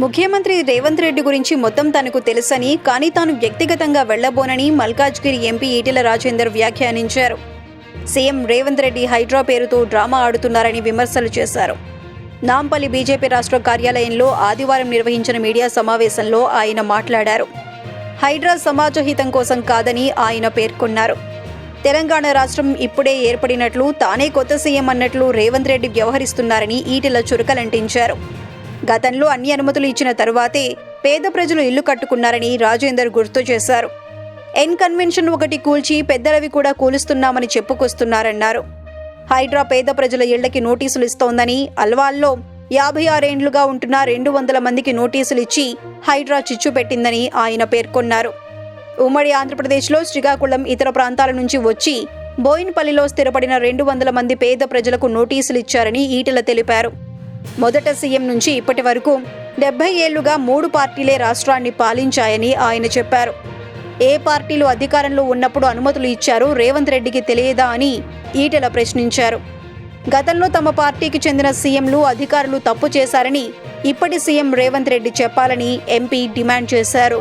ముఖ్యమంత్రి రేవంత్ రెడ్డి గురించి మొత్తం తనకు తెలుసని కానీ తాను వ్యక్తిగతంగా వెళ్ళబోనని మల్కాజ్గిరి ఎంపీ ఈటెల రాజేందర్ వ్యాఖ్యానించారు. సీఎం రేవంత్ రెడ్డి హైడ్రా పేరుతో డ్రామా ఆడుతున్నారని విమర్శలు చేశారు. నాంపల్లి బీజేపీ రాష్ట్ర కార్యాలయంలో ఆదివారం నిర్వహించిన మీడియా సమావేశంలో ఆయన మాట్లాడారు. హైడ్రా సమాజహితం కోసం కాదని ఆయన పేర్కొన్నారు. తెలంగాణ రాష్ట్రం ఇప్పుడే ఏర్పడినట్లు తానే కొత్త సీఎం అన్నట్లు రేవంత్ రెడ్డి వ్యవహరిస్తున్నారని ఈటెల చురకలంటించారు. గతంలో అన్ని అనుమతులు ఇచ్చిన తరువాతే పేద ప్రజలు ఇల్లు కట్టుకున్నారని రాజేందర్ గుర్తు చేశారు. ఎన్ కన్వెన్షన్ ఒకటి కూల్చి పెద్దలవి కూడా కూలుస్తున్నామని చెప్పుకొస్తున్నారన్నారు. హైడ్రా పేద ప్రజల ఇళ్ళకి నోటీసులు ఇస్తోందని అల్వాల్లో యాభై ఆరేండ్లుగా ఉంటున్న రెండు వందల మందికి నోటీసులు ఇచ్చి హైడ్రా చిచ్చు పెట్టిందని ఆయన పేర్కొన్నారు. ఉమ్మడి ఆంధ్రప్రదేశ్లో శ్రీకాకుళం ఇతర ప్రాంతాల నుంచి వచ్చి బోయిన్పల్లిలో స్థిరపడిన రెండు వందల మంది పేద ప్రజలకు నోటీసులు ఇచ్చారని ఈటెల తెలిపారు. మొదట సీఎం నుంచి ఇప్పటి వరకు డెబ్బై ఏళ్ళుగా మూడు పార్టీలే రాష్ట్రాన్ని పాలించాయని ఆయన చెప్పారు. ఏ పార్టీలు అధికారంలో ఉన్నప్పుడు అనుమతులు ఇచ్చారో రేవంత్ రెడ్డికి తెలియదా అని ఈటెల ప్రశ్నించారు. గతంలో తమ పార్టీకి చెందిన సీఎంలు అధికారులు తప్పు చేశారని ఇప్పటి సీఎం రేవంత్ రెడ్డి చెప్పాలని ఎంపీ డిమాండ్ చేశారు.